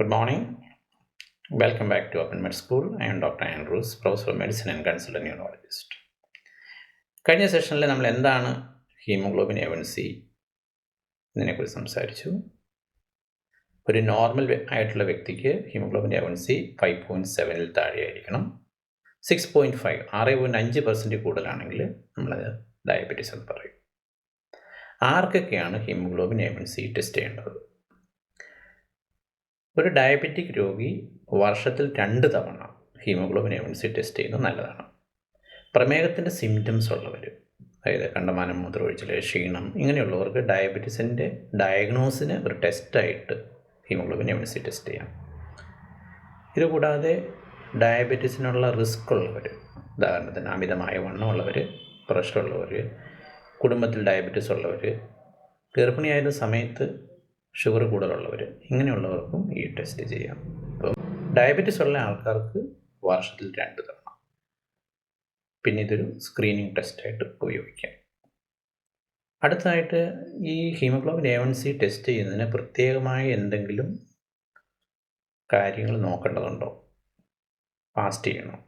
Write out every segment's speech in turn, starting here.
Good morning. Welcome back to Open Med School. I am Dr. Andrews, Professor of Medicine and Consultant Neurologist. കഴിഞ്ഞ സെഷനിൽ നമ്മൾ എന്താണ് haemoglobin A one C ഇതിനെക്കുറിച്ച് സംസാരിച്ചു ഒരു നോർമൽ ആയിട്ടുള്ള വ്യക്തിക്ക് haemoglobin A one C five point സെവനിൽ താഴെയായിരിക്കണം സിക്സ് പോയിന്റ് ഫൈവ് ആറ് പോയിന്റ് അഞ്ച് പെർസെന്റ് കൂടുതലാണെങ്കിൽ നമ്മളത് ഡയബറ്റീസ് എന്ന് പറയും ആർക്കൊക്കെയാണ് ഹീമോഗ്ലോബിൻ എവൻ സി ടെസ്റ്റ് ചെയ്യേണ്ടത് ഒരു ഡയബറ്റിക് രോഗി വർഷത്തിൽ രണ്ട് തവണ ഹീമോഗ്ലോബിൻ എവൻസി ടെസ്റ്റ് ചെയ്യുന്നത് നല്ലതാണ്. പ്രമേഹത്തിന്റെ സിംറ്റംസ് ഉള്ളവർ അതായത് കണ്ടമാനം മൂത്രമൊഴിച്ചിൽ ക്ഷീണം ഇങ്ങനെയുള്ളവർക്ക് ഡയബറ്റീസിന്റെ ഡയഗ്നോസിന് ഒരു ടെസ്റ്റായിട്ട് ഹീമോഗ്ലോബിൻ എവൻസി ടെസ്റ്റ് ചെയ്യാം. ഇതുകൂടാതെ ഡയബറ്റീസിനുള്ള റിസ്ക് ഉള്ളവർ ഉദാഹരണത്തിന് അമിതമായ വണ്ണമുള്ളവർ പ്രഷറുള്ളവർ കുടുംബത്തിൽ ഡയബറ്റീസ് ഉള്ളവർ ഗർഭിണിയായിരുന്ന സമയത്ത് ഷുഗർ കൂടുതലുള്ളവർ ഇങ്ങനെയുള്ളവർക്കും ഈ ടെസ്റ്റ് ചെയ്യാം. അപ്പം ഡയബറ്റിസ് ഉള്ള ആൾക്കാർക്ക് വർഷത്തിൽ രണ്ട് തവണ. പിന്നെ ഇതൊരു സ്ക്രീനിങ് ടെസ്റ്റായിട്ട് ഉപയോഗിക്കാം. അടുത്തതായിട്ട് ഈ haemoglobin A one C test ചെയ്യുന്നതിന് പ്രത്യേകമായ എന്തെങ്കിലും കാര്യങ്ങൾ നോക്കേണ്ടതുണ്ടോ? ഫാസ്റ്റ് ചെയ്യണോ?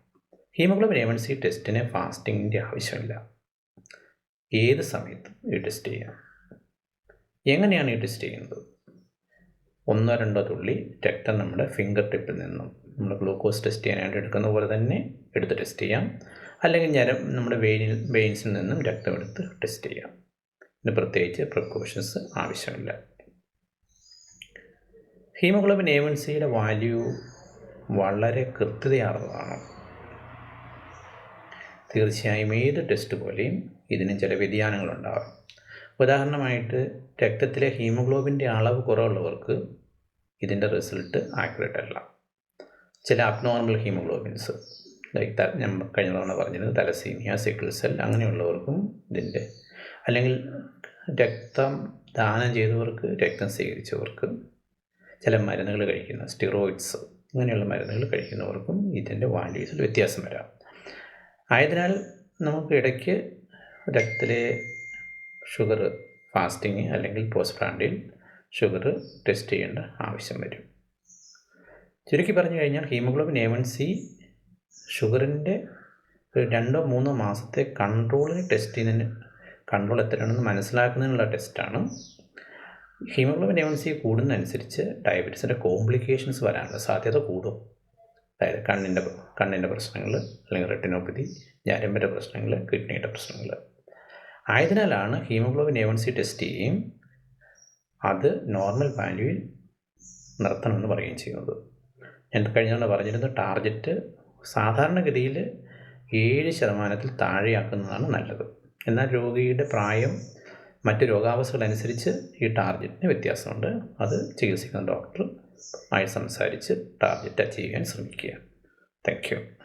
ഹീമോഗ്ലോബിൻ എ വൺ സി ടെസ്റ്റിന് ഫാസ്റ്റിങ്ങിന്റെ ആവശ്യമില്ല. ഏത് സമയത്തും ഈ ടെസ്റ്റ് ചെയ്യാം. എങ്ങനെയാണ് ഈ ടെസ്റ്റ് ചെയ്യുന്നത്? ഒന്നോ രണ്ടോ തുള്ളി രക്തം നമ്മുടെ ഫിംഗർ ടിപ്പിൽ നിന്നും നമ്മൾ ഗ്ലൂക്കോസ് ടെസ്റ്റ് ചെയ്യാനായിട്ട് എടുക്കുന്ന പോലെ തന്നെ എടുത്ത് ടെസ്റ്റ് ചെയ്യാം. അല്ലെങ്കിൽ ഞരം നമ്മുടെ വെയിനിൽ വെയിൻസിൽ നിന്നും രക്തം എടുത്ത് ടെസ്റ്റ് ചെയ്യാം. ഇതിന് പ്രത്യേകിച്ച് പ്രിക്കോഷൻസ് ആവശ്യമില്ല. ഹീമോഗ്ലോബിൻ എ വൺ സിയുടെ വാല്യൂ വളരെ കൃത്യതയാർന്നതാണ് തീർച്ചയായും ഏത് ടെസ്റ്റ് പോലെയും ഇതിന് ചില വ്യതിയാനങ്ങളുണ്ടാകും. ഉദാഹരണമായിട്ട് രക്തത്തിലെ ഹീമോഗ്ലോബിന്റെ അളവ് കുറവുള്ളവർക്ക് ഇതിന്റെ റിസൾട്ട് ആക്യുറേറ്റ് അല്ല. ചില അബ്നോർമൽ ഹീമോഗ്ലോബിൻസ് ലൈക്ക് ഞാൻ കഴിഞ്ഞ തവണ പറഞ്ഞത് തലസീമിയ സിക്കിൾ സെൽ അങ്ങനെയുള്ളവർക്കും ഇതിന്റെ അല്ലെങ്കിൽ രക്തം ദാനം ചെയ്തവർക്ക് രക്തം സ്വീകരിച്ചവർക്ക് ചില മരുന്നുകൾ കഴിക്കുന്ന സ്റ്റിറോയിഡ്സ് ഇങ്ങനെയുള്ള മരുന്നുകൾ കഴിക്കുന്നവർക്കും ഇതിന്റെ വാല്യൂസിൽ വ്യത്യാസം വരാം. ആയതിനാൽ നമുക്ക് ഇടയ്ക്ക് രക്തത്തിലെ ഷുഗർ ഫാസ്റ്റിങ് അല്ലെങ്കിൽ പോസ്റ്റ് പ്രാൻഡിൽ ഷുഗർ ടെസ്റ്റ് ചെയ്യേണ്ട ആവശ്യം വരും. ചുരുക്കി പറഞ്ഞു കഴിഞ്ഞാൽ ഹീമോഗ്ലോബിൻ എ വൺ സി ഷുഗറിന്റെ ഒരു രണ്ടോ മൂന്നോ മാസത്തെ കൺട്രോളിന് ടെസ്റ്റ് ചെയ്യുന്നതിന് കൺട്രോൾ എത്രയാണെന്ന് മനസ്സിലാക്കുന്നതിനുള്ള ടെസ്റ്റാണ്. ഹീമോഗ്ലോബിൻ എ വൺ സി കൂടുന്നതനുസരിച്ച് ഡയബറ്റീസിന്റെ കോംപ്ലിക്കേഷൻസ് വരാനുള്ള സാധ്യത കൂടും. അതായത് കണ്ണിന്റെ കണ്ണിന്റെ പ്രശ്നങ്ങൾ അല്ലെങ്കിൽ റെട്ടിനോപ്പതി ഞരമ്പിന്റെ പ്രശ്നങ്ങൾ കിഡ്നിയുടെ പ്രശ്നങ്ങൾ. ആയതിനാലാണ് haemoglobin A one C test ചെയ്യുകയും അത് നോർമൽ വാല്യൂവിൽ നിർത്തണമെന്ന് പറയുകയും ചെയ്യുന്നത്. ഞാൻ കഴിഞ്ഞ തവണ പറഞ്ഞിരുന്നു ടാർഗറ്റ് സാധാരണഗതിയിൽ ഏഴ് ശതമാനത്തിൽ താഴെയാക്കുന്നതാണ് നല്ലത്. എന്നാൽ രോഗിയുടെ പ്രായം മറ്റ് രോഗാവസ്ഥകളനുസരിച്ച് ഈ ടാർഗറ്റിന് വ്യത്യാസമുണ്ട്. അത് ചികിത്സിക്കുന്ന ഡോക്ടർ ആയി സംസാരിച്ച് ടാർഗറ്റ് അച്ചീവ് ചെയ്യാൻ ശ്രമിക്കുക. താങ്ക്